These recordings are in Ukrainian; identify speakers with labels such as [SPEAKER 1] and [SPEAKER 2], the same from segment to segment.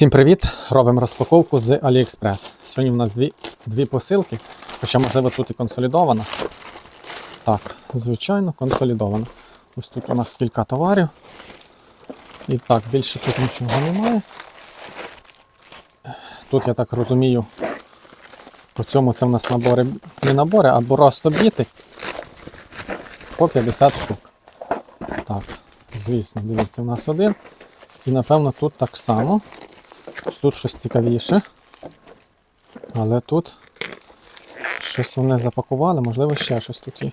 [SPEAKER 1] Всім привіт! Робимо розпаковку з AliExpress. Сьогодні у нас дві, дві посилки, хоча, можливо, тут і консолідована. Так, звичайно, консолідована. Ось тут у нас кілька товарів. І так, більше тут нічого немає. Тут, я так розумію, по цьому це в нас набори, не набори, а просто біти по 50 штук. Так, звісно, дивіться, у нас один. І напевно тут так само. Тут щось цікавіше. Але тут щось вони запакували, можливо, ще щось тут є.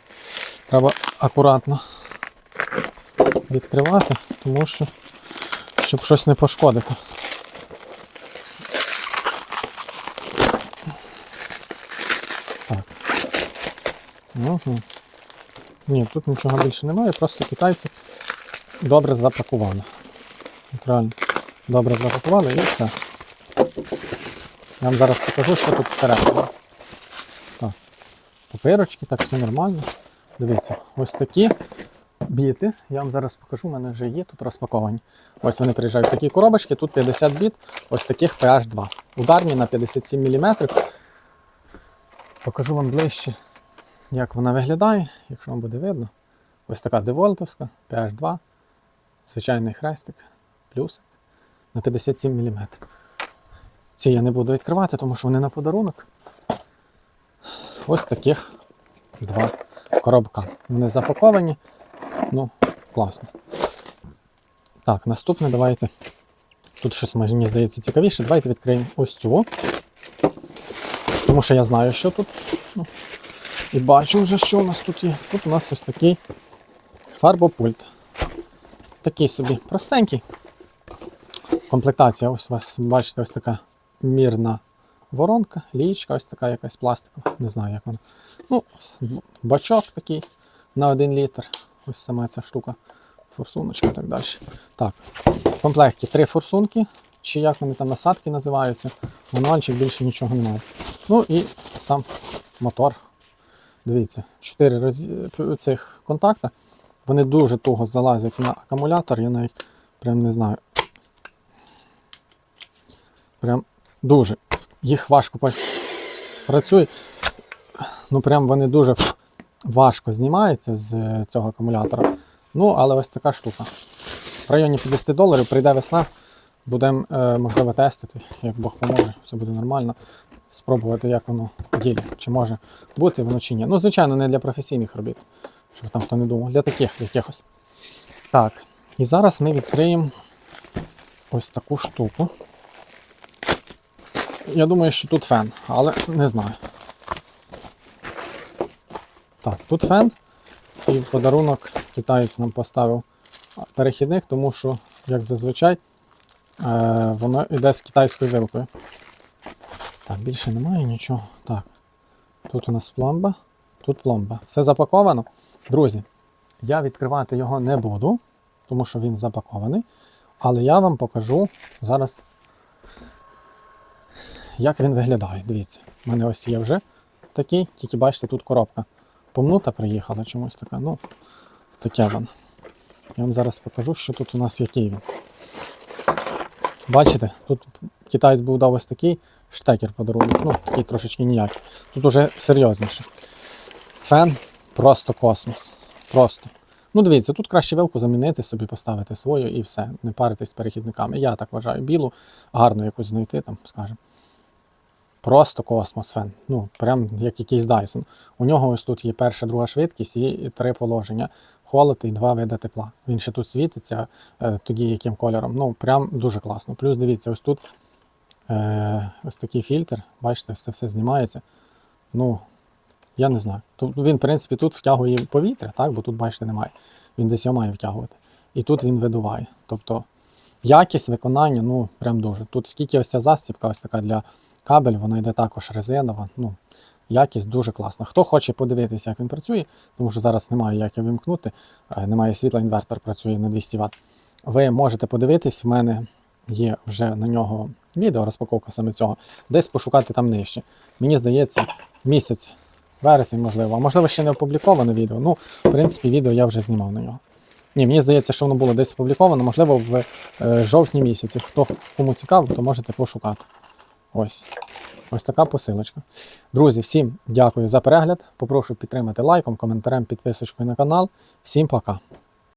[SPEAKER 1] Треба акуратно відкривати, тому що щоб щось не пошкодити. Так. Угу. Ні, тут нічого більше немає, просто китайці добре запакували. Реально добре запакували і все. Я вам зараз покажу, що тут всередині. Так. Папирочки, так все нормально. Дивіться, ось такі біти. Я вам зараз покажу, у мене вже є тут розпаковані. Ось вони приїжджають в такі коробочки, тут 50 біт, ось таких PH2. Ударні на 57 мм. Покажу вам ближче, як вона виглядає, якщо вам буде видно. Ось така девольтовська, PH2, звичайний хрестик, плюсик на 57 мм. Ці я не буду відкривати, тому що вони на подарунок. Ось таких два коробка. Вони запаковані. Ну, класно. Так, наступне давайте. Тут щось мені здається цікавіше. Давайте відкриємо ось цю. Тому що я знаю, що тут. Ну, І бачу вже, що у нас тут є. Тут у нас ось такий фарбопульт. Такий собі простенький. Комплектація, ось у вас, бачите, ось така мірна воронка, лієчка, ось така якась пластикова, не знаю, як вона. Ну, бачок такий на 1 літр. Ось сама ця штука, форсуночка і так далі. Так, в комплекті три форсунки, чи як вони там насадки називаються. Мануальчик більше нічого немає. Ну і сам мотор. Дивіться, 4 роз... цих контакта. Вони дуже туго залазять на акумулятор, я навіть прям не знаю. Прям дуже. Їх важко працює. Ну, прям вони дуже важко знімаються з е, цього акумулятора. Ну, але ось така штука. В районі 50 доларів прийде весна. Будемо, е, можливо, тестити, як Бог поможе, все буде нормально. Спробувати, як воно діє, чи може бути воно чи ні. Ну, звичайно, не для професійних робіт, щоб там хто не думав, для таких якихось. Так, і зараз ми відкриємо ось таку штуку. Я думаю, що тут фен, але не знаю. Так, тут фен. І подарунок китаєць нам поставив перехідник, тому що, як зазвичай, е, воно йде з китайською вилкою. Так, більше немає нічого. Так. Тут у нас пломба, тут пломба. Все запаковано. Друзі, я відкривати його не буду, тому що він запакований. Але я вам покажу зараз як він виглядає. Дивіться, у мене ось є вже такий, тільки бачите, тут коробка помнута приїхала чомусь така. Ну, таке воно. Я вам зараз покажу, що тут у нас який він. Бачите, тут китаєць був дав ось такий штекер подарунок, ну, такий трошечки ніякий. Тут уже серйозніше. Фен просто космос. Просто. Ну, дивіться, тут краще вилку замінити, собі поставити свою і все, не паритись з перехідниками. Я так вважаю, білу, гарну якусь знайти, там, скажімо. Просто космос фен. Ну, прям як якийсь Dyson. У нього ось тут є перша, друга швидкість і три положення. Холод і два види тепла. Він ще тут світиться, е, тоді яким кольором. Ну, прям дуже класно. Плюс дивіться, ось тут е, ось такий фільтр. Бачите, це все знімається. Ну, я не знаю. Тут він, в принципі, тут втягує повітря, так? бо тут, бачите, немає. Він десь його має втягувати. І тут він видуває. Тобто якість виконання, ну, прям дуже. Тут скільки ось ця застібка, ось така для кабель, вона йде також резинова. Ну, якість дуже класна. Хто хоче подивитися, як він працює, тому що зараз немає як його вимкнути, е, немає світла, інвертор працює на 200 Вт. Ви можете подивитись, в мене є вже на нього відео, розпаковка саме цього, десь пошукати там нижче. Мені здається, місяць, вересень, можливо, а можливо, ще не опубліковане відео. Ну, в принципі, відео я вже знімав на нього. Ні, мені здається, що воно було десь опубліковано, можливо, в е, жовтні місяці. Хто кому цікаво, то можете пошукати. Ось. Ось така посилочка. Друзі, всім дякую за перегляд. Попрошу підтримати лайком, коментарем, підписочкою на канал. Всім пока.